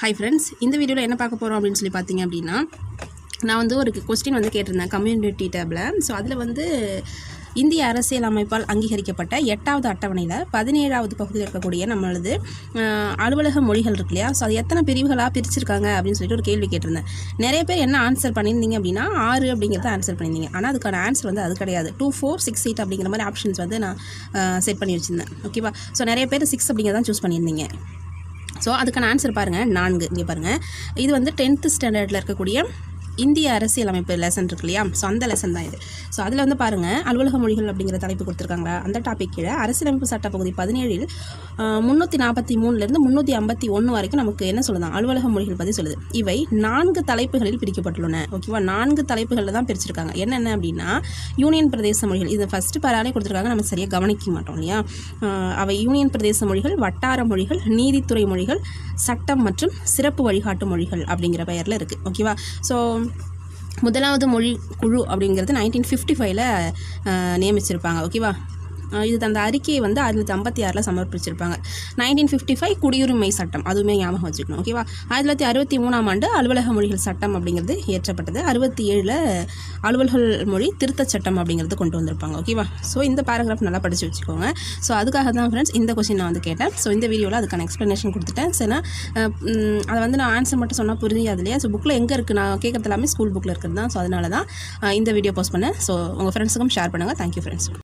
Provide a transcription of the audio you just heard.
Hi friends இந்த வீடியோவில் என்ன பார்க்க போகிறோம் அப்படின்னு சொல்லி பார்த்தீங்க அப்படின்னா நான் வந்து ஒரு கொஸ்டின் வந்து கேட்டிருந்தேன் கம்யூனிட்டி டேபில் ஸோ அதில் வந்து இந்திய அரசியல் அமைப்பால் அங்கீகரிக்கப்பட்ட எட்டாவது அட்டவணையில் பதினேழாவது பகுதியில் இருக்கக்கூடிய நம்மளது அலுவலக மொழிகள் இருக்கு இல்லையா? ஸோ அது எத்தனை பிரிவுகளாக பிரிச்சிருக்காங்க அப்படின்னு சொல்லிட்டு ஒரு கேள்வி கேட்டிருந்தேன். நிறைய பேர் என்ன ஆன்சர் பண்ணியிருந்தீங்க அப்படின்னா ஆறு அப்படிங்கிறத ஆன்சர் பண்ணியிருந்தீங்க. ஆனால் அதுக்கான ஆன்சர் வந்து அது கிடையாது. டூ ஃபோர் சிக்ஸ் எயிட் அப்படிங்கிற மாதிரி ஆப்ஷன்ஸ் வந்து நான் செட் பண்ணி வச்சுருந்தேன். ஓகேவா ஸோ நிறைய பேர் சிக்ஸ் அப்படிங்கிறதான் சூஸ் பண்ணியிருந்தீங்க. ஸோ அதுக்கான ஆன்சர் பாருங்கள் நான்கு. இங்கே பாருங்கள் இது வந்து டென்த்து ஸ்டாண்டர்டில் இருக்கக்கூடிய இந்திய அரசியலமைப்பு லெசன் இருக்கு இல்லையா? ஸோ அந்த லெசன் தான் இது. ஸோ அதில் வந்து பாருங்கள் அலுவலக மொழிகள் அப்படிங்கிற தலைப்பு கொடுத்துருக்காங்களா? அந்த டாபிக் கீழே அரசியலமைப்பு சட்ட பகுதி பதினேழில் முந்நூற்றி நாற்பத்தி மூணுலேருந்து முந்நூற்றி ஐம்பத்தி ஒன்று வரைக்கும் நமக்கு என்ன சொல்லுதான் அலுவலக மொழிகள் பற்றி சொல்லுது. இவை நான்கு தலைப்புகளில் பிரிக்கப்பட்டுள்ளன. ஓகேவா நான்கு தலைப்புகளில் தான் பிரிச்சிருக்காங்க. என்னென்ன அப்படின்னா யூனியன் பிரதேச மொழிகள். இது ஃபஸ்ட்டு பராலே கொடுத்துருக்காங்க. நம்ம சரியாக கவனிக்க மாட்டோம் இல்லையா? அவை யூனியன் பிரதேச மொழிகள் வட்டார மொழிகள் நீதித்துறை மொழிகள் சட்டம் மற்றும் சிறப்பு வழிகாட்டு மொழிகள் அப்படிங்கிற பெயரில் இருக்குது ஓகேவா ஸோ முதலாவது மொழி குழு அப்படிங்கிறது நைன்டீன் ஃபிஃப்டி ஃபைவ்ல நியமிச்சிருப்பாங்க. ஓகேவா இது அந்த அறிக்கையை வந்து ஆயிரத்தி தொள்ளாயிரத்தி ஐம்பத்தி ஆறில் சமர்ப்பிச்சிருப்பாங்க. நைன்டீன் ஃபிஃப்டி ஃபைவ் குடியுரிமை சட்டம் அதுவுமே ஞாபகம் வச்சுக்கணும் ஓகேவா ஆயிரத்தி தொள்ளாயிரத்தி அறுபத்தி மூணாம் ஆண்டு அலுவலக மொழிகள் சட்டம் அப்படிங்கிறது ஏற்றப்பட்டது அறுபத்தி ஏழில் அலுவல்கள் மொழி திருத்தச் சட்டம் அப்படிங்கிறது கொண்டு வந்திருப்பாங்க ஓகேவா ஸோ இந்த பேராகிராஃப் நல்லா படித்து வச்சுக்கோங்க. ஸோ அதுக்காக தான் ஃப்ரெண்ட்ஸ் இந்த கொஸ்டின் நான் வந்து கேட்டேன். ஸோ இந்த வீடியோவில் அதுக்கான எக்ஸ்ப்ளனேஷன் கொடுத்துட்டேன். சரினா அதை வந்து நான் ஆன்சர் மட்டும் சொன்னால் புரியாது இல்லையா? ஸோ புக்கில் எங்கே இருக்குது நான் கேட்கறது எல்லாமே ஸ்கூல் புக்கில் இருக்கிறது தான். ஸோ அதனால தான் இந்த வீடியோ போஸ்ட் பண்ணேன். ஸோ உங்கள் ஃப்ரெண்ட்ஸுக்கும் ஷேர் பண்ணுங்கள் தேங்க்யூ ஃப்ரெண்ட்ஸ்